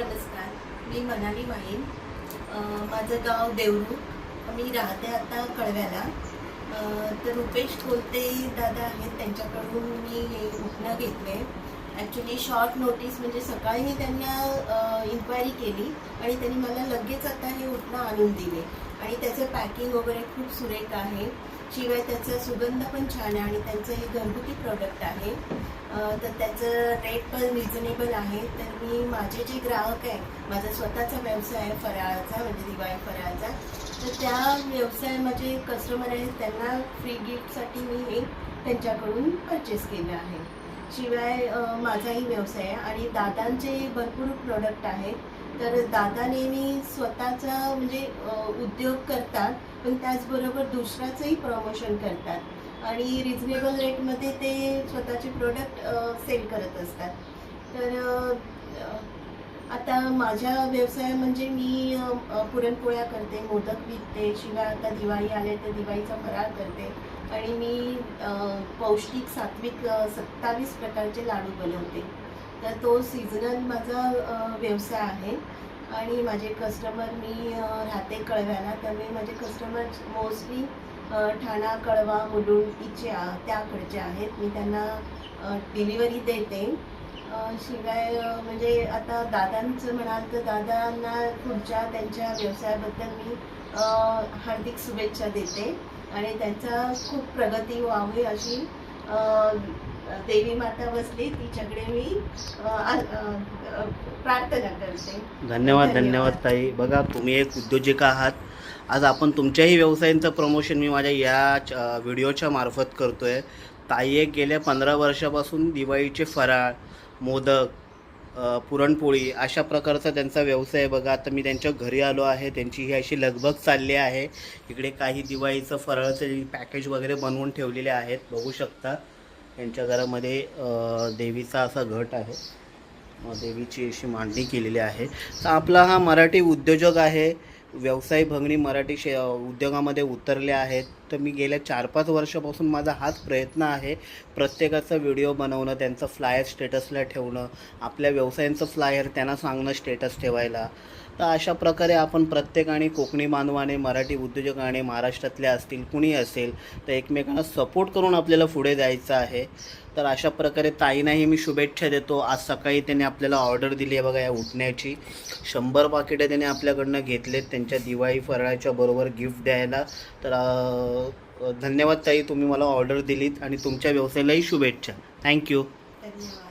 नमस्कार मी मनाली माहीम. माझं गाव देवरू मी राहते आता कळव्याला. तर रुपेश खोलते दादा आहेत त्यांच्याकडून मी हे उठणं घेतले ॲक्च्युली शॉर्ट नोटीस म्हणजे सकाळी मी त्यांना इन्क्वायरी केली आणि त्यांनी मला लगेच आता हे उठणं आणून दिले. आणि त्याचं पॅकिंग वगैरे खूप सुरेख आहे. शिवाय त्याचा सुगंध पण छान आहे आणि त्यांचं हे घरगुती प्रोडक्ट आहे. तर त्याचं रेट पण रिझनेबल आहे. तर मी माझे जे ग्राहक आहे माझा स्वतःचा व्यवसाय आहे फराळाचा म्हणजे दिवाळी फराळाचा. तर त्या व्यवसाय माझे कस्टमर आहेत त्यांना फ्री गिफ्टसाठी मी हे त्यांच्याकडून परचेस केलं आहे. शिवाय माझाही व्यवसाय आहे आणि दादांचे भरपूर प्रोडक्ट आहेत. तर दादा नेहमी स्वतःचा म्हणजे उद्योग करतात. पण त्याचबरोबर दुसऱ्याचंही प्रमोशन करतात. आणि रिजनेबल रेटमध्ये ते स्वतःचे प्रोडक्ट सेल करत असतात. तर आता माझ्या व्यवसाय म्हणजे मी पुरणपोळ्या करते मोदक विकते शिवाय आता दिवाळी आले तर दिवाळीचा फराळ करते. आणि मी पौष्टिक सात्विक सत्तावीस प्रकारचे लाडू बनवते. तर तो सीझनल माझा व्यवसाय आहे. आणि माझे कस्टमर मी राहते कळव्याला तर मी माझे कस्टमर मोस्टली ठाणा कळवा मुलुंड इचे त्याकडचे आहेत. मी त्यांना डिलिव्हरी देते. शिवाय म्हणजे आता दादांचं म्हणाल तर दादांना पुढच्या त्यांच्या व्यवसायाबद्दल मी हार्दिक शुभेच्छा देते. आणि त्यांचा खूप प्रगती व्हावी अशी देवी माता बसली तिच्याकडे मी प्रार्थना करते. धन्यवाद धन्यवाद. ताई. बघा तुम्ही एक उद्योजिका आहात. आज आपण तुमच्याही व्यवसायांचं प्रमोशन मी माझ्या या च- व्हिडिओच्या मार्फत करतोय. ताई एक गेल्या पंधरा वर्षापासून दिवाळीचे फराळ मोदक पुरणपोळी अशा प्रकारचा त्यांचा व्यवसाय बघा आता मी त्यांच्या घरी आलो आहे. त्यांची ही अशी लगबग चालली आहे. इकडे काही दिवाळीचं फराळचं पॅकेज वगैरे बनवून ठेवलेले आहेत. बघू शकता. त्यांच्या घरामध्ये देवीचा असा घट आहे. देवीची अशी मांडणी केलेली आहे. तर आपला हा मराठी उद्योजक आहे. व्यवसाय भंगणी मराठी शे उद्योगामध्ये उतरले आहेत. तर मी गेल्या चार पाच वर्षापासून माझा हाच प्रयत्न आहे. प्रत्येकाचा व्हिडिओ बनवणं त्यांचं फ्लायर स्टेटसला ठेवणं आपल्या व्यवसायांचं फ्लायर त्यांना सांगणं स्टेटस ठेवायला. तर अशा प्रकारे आपण प्रत्येकाने कोकणी बांधवाने मराठी उद्योजकाने महाराष्ट्रातले असतील कुणी असेल तर एकमेकांना सपोर्ट करून आपल्याला पुढे जायचं आहे. तर अशा प्रकारे ताईंनाही मी शुभेच्छा देतो. आज सकाळी त्यांनी आपल्याला ऑर्डर दिली आहे बघा या उठण्याची. शंभर पाकिटं त्यांनी आपल्याकडनं घेतलेत. त्यांच्या दिवाळी फराळाच्या बरोबर गिफ्ट द्यायला. तर धन्यवाद ताई तुम्ही मला ऑर्डर दिलीत आणि तुमच्या व्यवसायालाही शुभेच्छा. थँक्यू धन्यवाद.